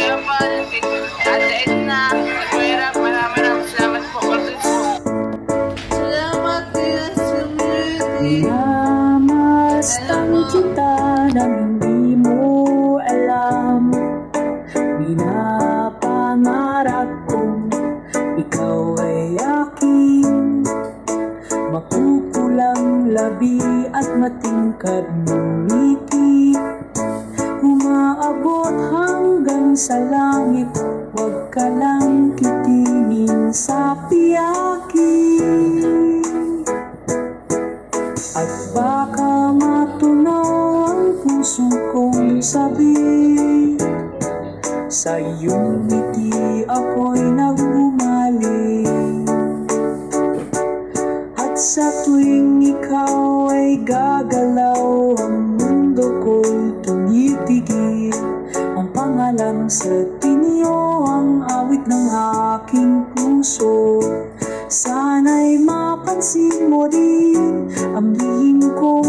Kuya kay Ate Edna, Kuya Rap, maraming maraming salamat po. Always po. Salamat kita nang hindi mo alam Minapangarap kong ikaw ay aking Makukulang labi at matingkad ng hanggang sa langit Huwag ka lang kitingin sa piyakin at baka matunaw ang puso kong sabi Sa iyong ngiti ako'y nagumaling At sa tuwing ikaw ay gagalaw Ang pangalan sa tinyo Ang awit ng aking puso. Sana'y mapansin mo din Ang lihim pag